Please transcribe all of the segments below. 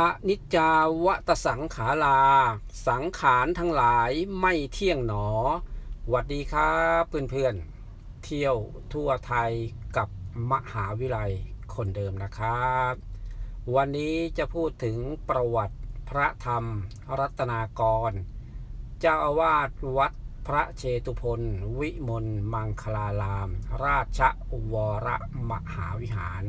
อนิจจาวตสังขารา สังขารทั้งหลายไม่เที่ยงหนอหวัดดีครับเพื่อนๆ เที่ยวทั่วไทยกับมหาวิทยาลัยคนเดิมนะครับ วันนี้จะพูดถึงประวัติพระธรรมรัตนากร เจ้าอาวาสวัดพระเชตุพนวิมลมังคลาราม ราชวรมหาวิหาร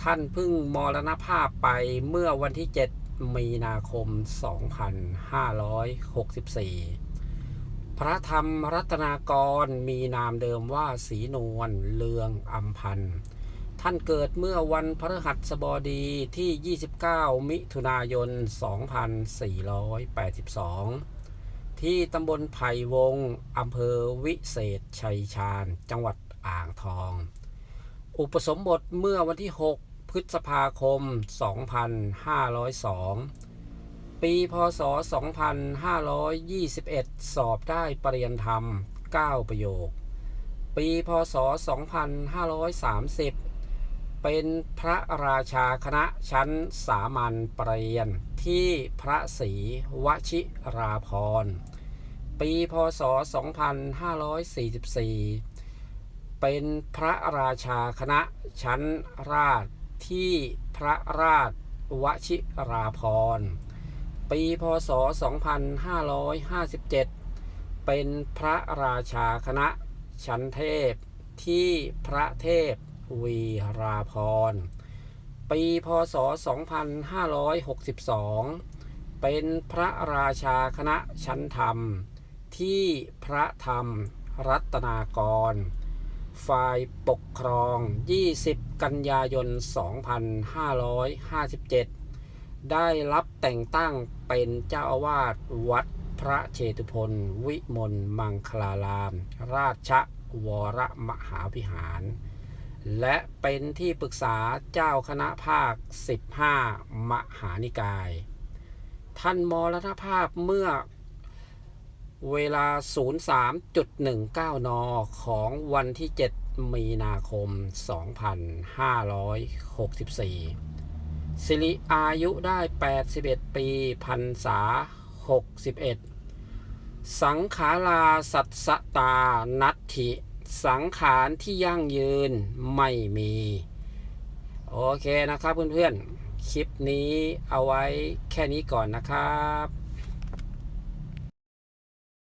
ท่านเพิ่งมรณภาพไปเมื่อวันที่ 7 มีนาคม 2564 พระธรรมรัตนากรมีนามเดิมว่าศรีนวลเลืองอัมพันธ์ท่านเกิดเมื่อวันพฤหัสบดีที่ 29 มิถุนายน 2482 ที่ตำบลไผ่วงศ์อำเภอวิเศษชัยชาญ จังหวัดอ่างทอง อุปสมบทเมื่อวันที่ 6 พฤษภาคม 2502 ปีพศ 2521 สอบได้ปรริญญาธรรม 9 ประโยค ปีพศ 2530 เป็นพระราชาคณะชั้นสามัญปรริญญที่พระศรีวชิราพรณ์ ปีพศ 2544 เป็นพระราชาคณะชั้นราชที่พระราชวชิราพรณ์ปีพศ 2557 เป็นพระราชาคณะชั้นเทพที่พระเทพวีราพรณ์ปีพศ 2562 เป็นพระราชาคณะชั้นธรรม ที่พระธรรมรัตนากร ฝ่ายปกครอง 20 กันยายน 2557 ได้รับแต่งตั้งเป็นเจ้าอาวาสวัดพระเชตุพนวิมลมังคลาราม ราชวรมหาวิหาร และเป็นที่ปรึกษาเจ้าคณะภาค 15 มหานิกาย ท่านมรณภาพเมื่อ เวลา 03.19 น ของวันที่ 7 มีนาคม 2564 สิริอายุได้ 81 ปีพรรษา 61 สังขาราสัตสตานัตถิ สังขารที่ยั่งยืนไม่มี โอเคนะครับเพื่อนๆ คลิปนี้เอาไว้แค่นี้ก่อนนะครับ